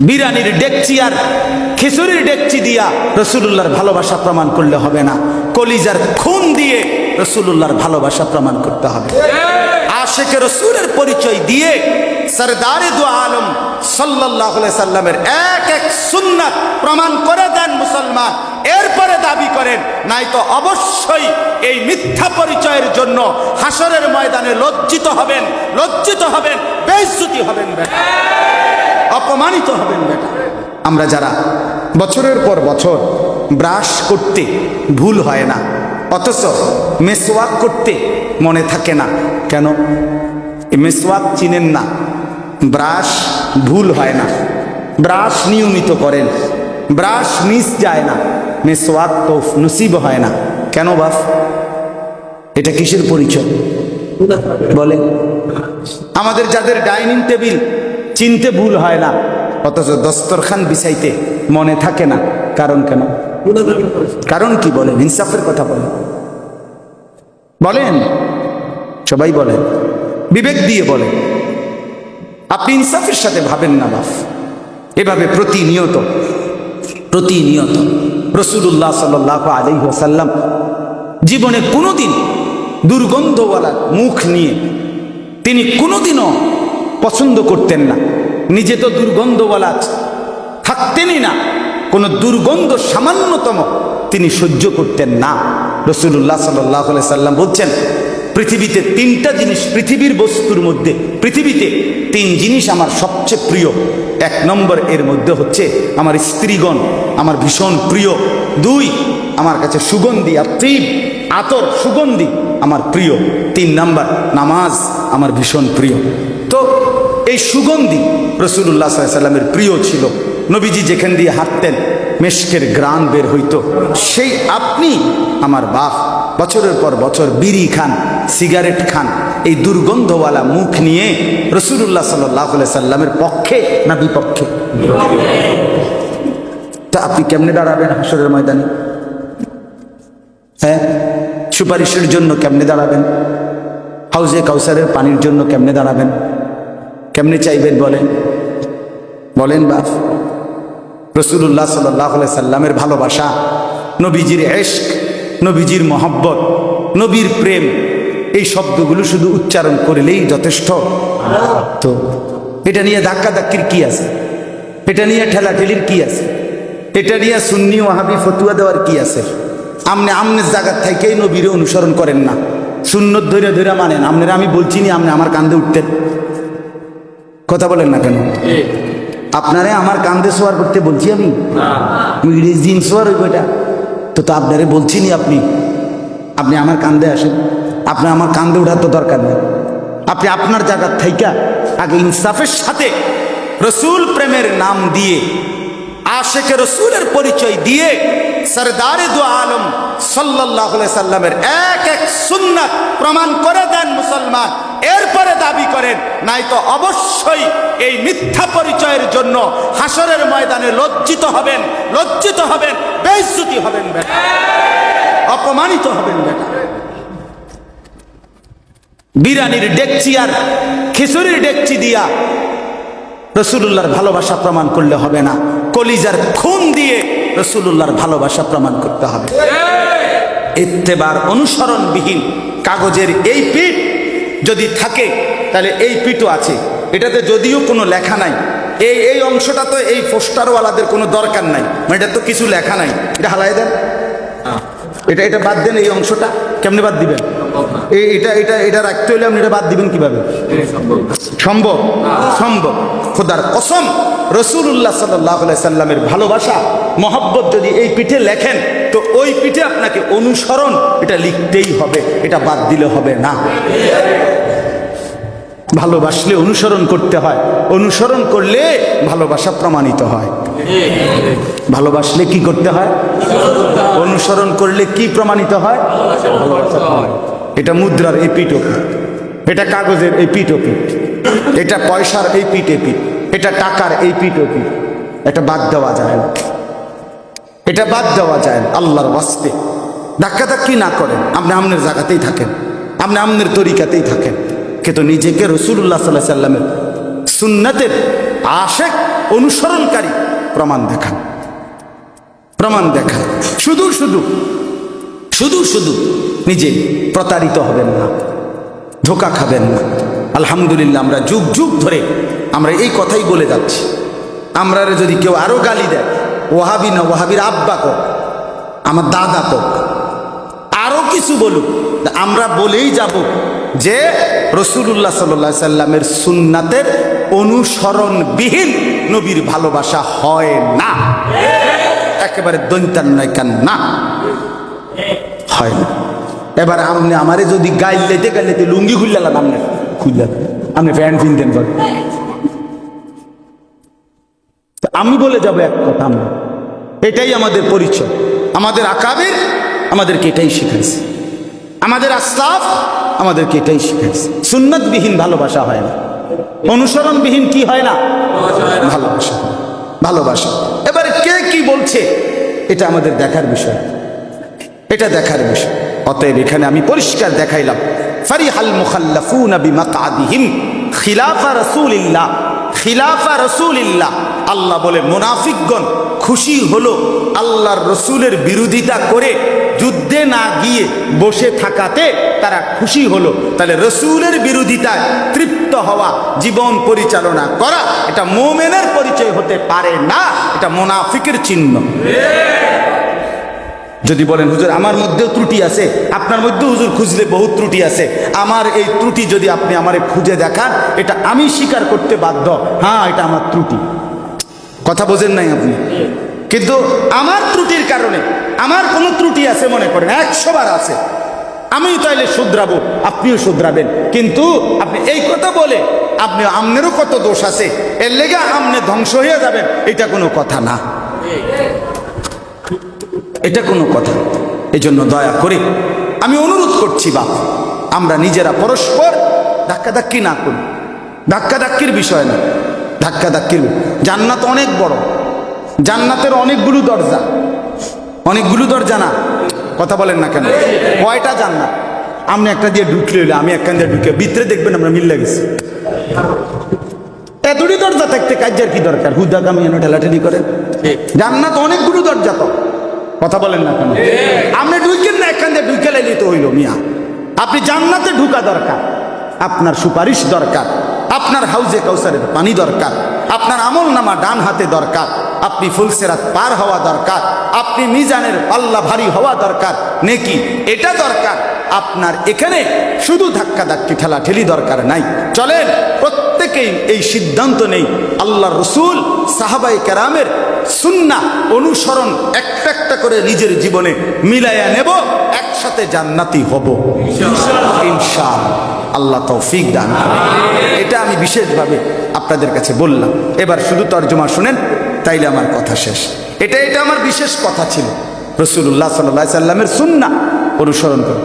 বিরানির ডেকচি আর খিচুড়ির ডেকচি দিয়া রসুল্লাহর ভালোবাসা প্রমাণ করলে হবে না। কলিজার খুন দিয়ে রসুল্লাহর ভালোবাসা প্রমাণ করতে হবে। আশেকে রসুলের পরিচয় দিয়ে সরদারে দু আলম সাল্লাহ সাল্লামের এক এক সুন্নাত প্রমাণ করে দেন মুসলমান। এরপরে দাবি করেন, নাই তো অবশ্যই এই মিথ্যা পরিচয়ের জন্য হাসরের ময়দানে লজ্জিত হবেন লজ্জিত হবেন, বেইজ্জতি হবেন। অপমানিত হবেন বেটা। আমরা যারা বছরের পর বছর ব্রাশ করতে ভুল হয় না, অথচ মেসওয়াক করতে মনে থাকে না, কেন? মেসওয়াক চিনেন না, ব্রাশ ভুল হয় না, ব্রাশ নিয়মিত করেন, ব্রাশ মিস যায় না, মেসওয়াক তো নসিব হয় না, কেন বাপ? এটা কিসের পরিচয়? বলে আমাদের যাদের ডাইনিং টেবিল চিনতে ভুল হয় না। অথচ দস্তরখান বিছাইতে মনে থাকে না। কারণ কেন? কারণ কি বলেন? ইনসাফের কথা বলেন। বলেন? সবাই বলেন। বিবেক দিয়ে বলেন। আপনি ইনসাফের সাথে ভাবেন না, বাফ। এভাবে প্রতিনিয়ত প্রতিনিয়ত রসুল্লাহ সাল আলী সাল্লাম জীবনে কোনোদিন দুর্গন্ধওয়ালা মুখ নিয়ে তিনি কোনোদিনও পছন্দ করতেন না। নিজে তো দুর্গন্ধওয়ালা থাকতেনই না। কোনো দুর্গন্ধ সামান্যতম তিনি সহ্য করতেন না। রসুল্লাহ সাল্লাহ সাল্লাম বলছেন, পৃথিবীতে তিনটা জিনিস, পৃথিবীর বস্তুর মধ্যে, পৃথিবীতে তিন জিনিস আমার সবচেয়ে প্রিয়। এক নম্বর এর মধ্যে হচ্ছে আমার স্ত্রীগণ, আমার ভীষণ প্রিয়। দুই, আমার কাছে সুগন্ধি। আত্মীব আতর, সুগন্ধি। আমার প্রিয়। তিন নাম্বার, নামাজ আমার ভীষণ প্রিয়। তো এই সুগন্ধি রসুল্লাহ সাল্লামের প্রিয় ছিল। নবীজি যেখান দিয়ে হাঁটতেন, মেশকের গ্রান বের হইতো। সেই আপনি আমার বাপ, বছরের পর বছর বিড়ি খান, সিগারেট খান, এই দুর্গন্ধওয়ালা মুখ নিয়ে রসুল্লাহ সাল্লাহ সাল্লামের পক্ষে না বিপক্ষে? তা আপনি কেমনে দাঁড়াবেন হাসরের ময়দানে? হ্যাঁ? সুপারিশের জন্য কেমনে দাঁড়াবেন? হাউজে কাউসারের পানির জন্য কেমনে দাঁড়াবেন? কেমনে চাইবেন বলেন? বলেন বাপ রসুল্লাহ সাল্লাহ সাল্লামের ভালোবাসা, নবীজির এশক নবীজির মহব্বত, নবীর প্রেম, এই শব্দগুলো শুধু উচ্চারণ করলেই যথেষ্ট। তো এটা নিয়ে ধাক্কা ধাক্কির কি আছে? এটা নিয়ে ঠেলাঠেলির কি আছে? এটা নিয়ে সুন্নি ওয়াহাবি ফতুয়া দেওয়ার কি আছে? আমনে আমনের জায়গার থেকেই নবীরে অনুসরণ করেন না। সুন্নত ধরে ধরে মানেন। আপনারা আমি বলছি নি আপনি আমার কান্দে উঠতেন। কথা বলেন না কেন? আপনারে আমার কান্দে সোয়ার করতে বলছি আমি? জিন সোয়ার ওই বইটা তো তো আপনারে বলছি নি আপনি? আপনি আমার কান্দে আসেন। আপনি আমার কান্দে ওঠার তো দরকার নেই। আপনি আপনার জায়গার থাইকা আগে ইনসাফের সাথে রসুল প্রেমের নাম দিয়ে আশেকে রসুলের পরিচয় দিয়ে সরদারে দু আলম সাল্লাহ সাল্লামের এক এক সুন্নাত প্রমাণ করে দেন মুসলমান। এরপরে দাবি করেন, নাই তো অবশ্যই এই মিথ্যা পরিচয়ের জন্য হাসরের ময়দানে লজ্জিত হবেন লজ্জিত হবেন, বেইজ্জতি হবেন বেটা। অপমানিত হবেন বেটা। বিরানির ডেকচি আর খিচুড়ির ডেকচি দিয়া রসুল্লাহর ভালোবাসা প্রমাণ করলে হবে না। কলিজার খুন দিয়ে রসুল্লাহর ভালোবাসা প্রমাণ করতে হবে। ইত্তেবার অনুসরণবিহীন কাগজের এই পিঠ যদি থাকে তাহলে এই পিঠও আছে। এটাতে যদিও কোনো লেখা নাই। এই এই অংশটা তো এই পোস্টারওয়ালাদের কোনো দরকার নাই। মানে এটা তো কিছু লেখা নাই। এটা হালাই দেন। এটা এটা বাদ দেন এই অংশটা। কেমনি বাদ দিবেন? এই এটা এটা এটা রাখতে হলে আপনি এটা বাদ দিবেন কীভাবে? সম্ভব সম্ভব। খোদার কসম রসুল্লাহ সাল্লাহ সাল্লামের ভালোবাসা, মহব্বত যদি এই পিঠে লেখেন, তো ওই পিঠে আপনাকে অনুসরণ এটা লিখতেই হবে, এটা বাদ দিলে হবে না। ভালোবাসলে অনুসরণ করতে হয়, অনুসরণ করলে ভালোবাসা প্রমাণিত হয়। ভালোবাসলে কি করতে হয়? অনুসরণ করলে কি প্রমাণিত হয়? ভালোবাসা এটা মুদ্রার ওপিঠ এটা কাগজের এই পিঠ ওপিঠ এটা পয়সার এই পিঠ এপিঠ এটা টাকার এই পিঠ ওপিঠ এটা বাদ দেওয়া যায় না। এটা বাদ দেওয়া যায় না আল্লাহর বাস্তে ধাক্কা ধাক্কি না করেন। আপনি আমনের জায়গাতেই থাকেন। আপনি আমনের তরিকাতেই থাকেন। কিন্তু নিজেকে রসুল্লাহ সাল্লাহ সাল্লামের সুন্নাতের আশেক অনুসরণকারী প্রমাণ দেখান। প্রমাণ দেখান। শুধু শুধু শুধু শুধু নিজে প্রতারিত হবেন না। ধোকা খাবেন না। আলহামদুলিল্লাহ, আমরা যুগ যুগ ধরে আমরা এই কথাই বলে যাচ্ছি। আমরা যদি কেউ আরও গালি দেয় ওহাবি না ওহাবির আব্বা কক আমার দাদা কক আরও কিছু বলুক আমরা বলেই যাব যে রসুল্লাহ সাল্লা সাল্লামের সুন্নাতের অনুসরণবিহীন নবীর ভালোবাসা হয় না। একেবারে দৈন্তান নয় কেন না। হয় না। এবার আপনি আমারে যদি গাইল লেতে গাইলেতে লুঙ্গি খুললাম আপনি খুললাম আপনি প্যান্ট কিনতেন পারেন তো আমি বলে যাব এক কথা আমরা এটাই আমাদের পরিচয়। আমাদের আকাবের আমাদেরকে এটাই শিখাইছে। আমাদের আসলাফ আমাদেরকে এটাই শিখাইছে। সুন্নতবিহীন ভালোবাসা হয় না। অনুসরণবিহীন কি হয় না? ভালোবাসা। ভালোবাসা। এবারে কে কি বলছে? এটা আমাদের দেখার বিষয়। এটা দেখার বিষয়। অতএব এখানে আমি পরিষ্কার দেখাইলাম, ফারিহাল মুখাল্লাফুন বিমাকাদিহিম, খিলাফা রাসূলিল্লাহ খিলাফা রাসূলিল্লাহ। আল্লাহ বলে, মুনাফিকগণ খুশি হলো আল্লাহর রসুলের বিরোধিতা করে যুদ্ধে না গিয়ে বসে থাকাতে তারা খুশি হলো। তাহলে রসুলের বিরোধিতায় তৃপ্ত হওয়া, জীবন পরিচালনা করা, এটা মোমেনের পরিচয় হতে পারে না, এটা মোনাফিকের চিহ্ন। যদি বলেন, হুজুর, আমার মধ্যেও ত্রুটি আছে। আপনার মধ্যেও হুজুর খুঁজলে বহুত ত্রুটি আছে। আমার এই ত্রুটি যদি আপনি আমারে খুঁজে দেখান, এটা আমি স্বীকার করতে বাধ্য। হ্যাঁ এটা আমার ত্রুটি। কথা বোঝেন নাই আপনি? কিন্তু আমার ত্রুটির কারণে, আমার কোনো ত্রুটি আছে মনে করেন, একশো বার আছে। আমি তাইলে শুধরাবো, আপনিও শুধরাবেন। কিন্তু আপনি এই কথা বলে, আপনি আমনেরও কত দোষ আছে? এর লেগে আমনে ধ্বংস হয়ে যাবেন, এটা কোনো কথা না। এটা কোনো কথা। এই জন্য দয়া করে আমি অনুরোধ করছি বাপ আমরা নিজেরা পরস্পর ধাক্কাধাক্কি না করি। ধাক্কাধাক্কির বিষয় না ধাক্কাধাক্কির জান্নাত অনেক বড় জান্নাতের অনেকগুলো দরজা। অনেকগুলো দরজা না কথা বলেন না কেন? কয়টা জান্নাত? আপনি একটা দিয়ে ঢুকলে হইলে আমি একখান দিয়ে ঢুকে ভিতরে দেখবেন আমরা মিল গেছি এতটি দরজা থাকতে কাজের কি দরকার? হুদাগামি এনে ঠেলাঠেলি করেন জান্নাত অনেকগুলো দরজা তো। কথা বলেন না কেন? আপনি ঢুকেন না, এখান দিয়ে ঢুকে লাইলে তো হইল মিয়া। আপনি জান্নাতে ঢুকা দরকার। আপনার সুপারিশ দরকার। আপনার হাউজে কাউসারের পানি দরকার। আপনার আমল নামা ডান হাতে দরকার। আপনি ফুলসেরাত পার হওয়া দরকার। আপনি মিজানের পাল্লা ভারী হওয়া দরকার। নেকি, এটা দরকার। আপনার এখানে শুধু ধাক্কা ধাক্কি ঠেলা ঠেলি দরকার নাই। চলেন প্রত্যেকেই এই সিদ্ধান্ত নেই। আল্লাহ রসুল সাহাবাই কেরামের সুন্না অনুসরণ একটা একটা করে নিজের জীবনে মিলাইয়া নেব, একসাথে জান্নাতি হব। ইনশাল আল্লাহ তৌফিক দান এটা আমি বিশেষভাবে আপনাদের কাছে বললাম। এবার শুধু তর্জমা শুনেন, তাইলে আমার কথা শেষ। এটা এটা আমার বিশেষ কথা ছিল। রসুল্লাহ সাল্লাহ সাল্লামের সুন্না অনুসরণ করুন।